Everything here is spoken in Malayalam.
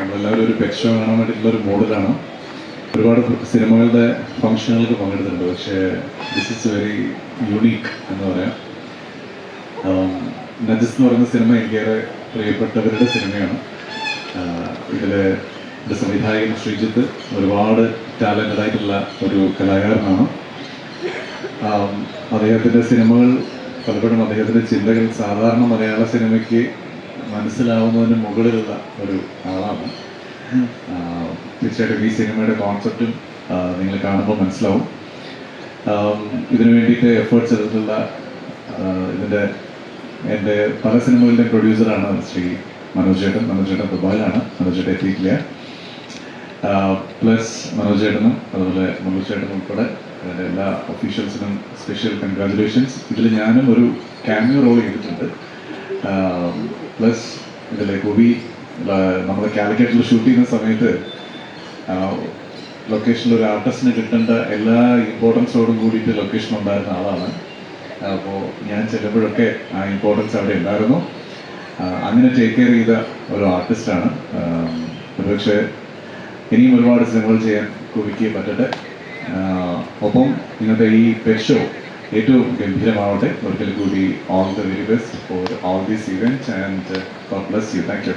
നമ്മളെല്ലാവരും ഒരു പെറ്റ് ഷോ കാണാൻ വേണ്ടിയിട്ടുള്ള ഒരു മോഡലാണ്. ഒരുപാട് സിനിമകളുടെ ഫംഗ്ഷനുകൾക്ക് പങ്കെടുത്തിട്ടുണ്ട്. പക്ഷേ ദിസ് ഇസ് വെരി യുണീക്ക് എന്ന് പറയാം. നജസ് എന്ന് പറയുന്ന സിനിമ എനിക്കേറെ പ്രിയപ്പെട്ടവരുടെ സിനിമയാണ്. ഇതിന്റെ സംവിധായകൻ ശ്രീജിത്ത് ഒരുപാട് ടാലന്റഡ് ആയിട്ടുള്ള ഒരു കലാകാരനാണ്. അദ്ദേഹത്തിന്റെ സിനിമകൾ പലപ്പോഴും അദ്ദേഹത്തിന്റെ ചിന്തകൾ സാധാരണ മലയാള സിനിമയ്ക്ക് മനസ്സിലാവുന്നതിന് മുകളിലുള്ള ഒരു ആളാണ്. തീർച്ചയായിട്ടും ഈ സിനിമയുടെ കോൺസെപ്റ്റും നിങ്ങൾ കാണുമ്പോൾ മനസ്സിലാവും. ഇതിനു വേണ്ടിയിട്ട് എഫേർട്സ് എടുത്തിട്ടുള്ള ഇതിന്റെ എന്റെ പല സിനിമകളുടെ പ്രൊഡ്യൂസറാണ് ശ്രീ മനോജ് ചേട്ടൻ മനോജ് ചേട്ടൻ ദുബായിലാണ്. മനോജ് ചേട്ടൻ എത്തിയിട്ടില്ല. പ്ലസ് മനോജ് ചേട്ടനും അതുപോലെ മനോജ് ചേട്ടനും ഉൾപ്പെടെ എല്ലാ ഒഫീഷ്യൽസിനും സ്പെഷ്യൽ കൺഗ്രാജുലേഷൻസ് ഇതിൽ ഞാനും ഒരു ക്യാമിയോ റോൾ ചെയ്തിട്ടുണ്ട്. പ്ലസ് ഇതിലെ ഗോപി നമ്മൾ കാലിക്കറ്റിൽ ഷൂട്ട് ചെയ്യുന്ന സമയത്ത് ലൊക്കേഷനിൽ ഒരു ആർട്ടിസ്റ്റിന് കിട്ടേണ്ട എല്ലാ ഇമ്പോർട്ടൻസോടും കൂടിയിട്ട് ലൊക്കേഷൻ ഉണ്ടായിരുന്ന ആളാണ്. അപ്പോൾ ഞാൻ ചെല്ലുമ്പോഴൊക്കെ ആ ഇമ്പോർട്ടൻസ് അവിടെ ഉണ്ടായിരുന്നു. അങ്ങനെ ടേക്ക് കെയർ ചെയ്ത ഒരു ആർട്ടിസ്റ്റാണ് ഒരുപക്ഷെ ഇനിയും ഒരുപാട് സിനിമകൾ ചെയ്യാൻ കുവിക്ക് പറ്റട്ടെ. ഒപ്പം ഇന്നത്തെ ഈ pet show ഏറ്റവും ഗംഭീരമാവട്ടെ ഒരിക്കൽ കൂടി all the very best for all these events and bless you thank you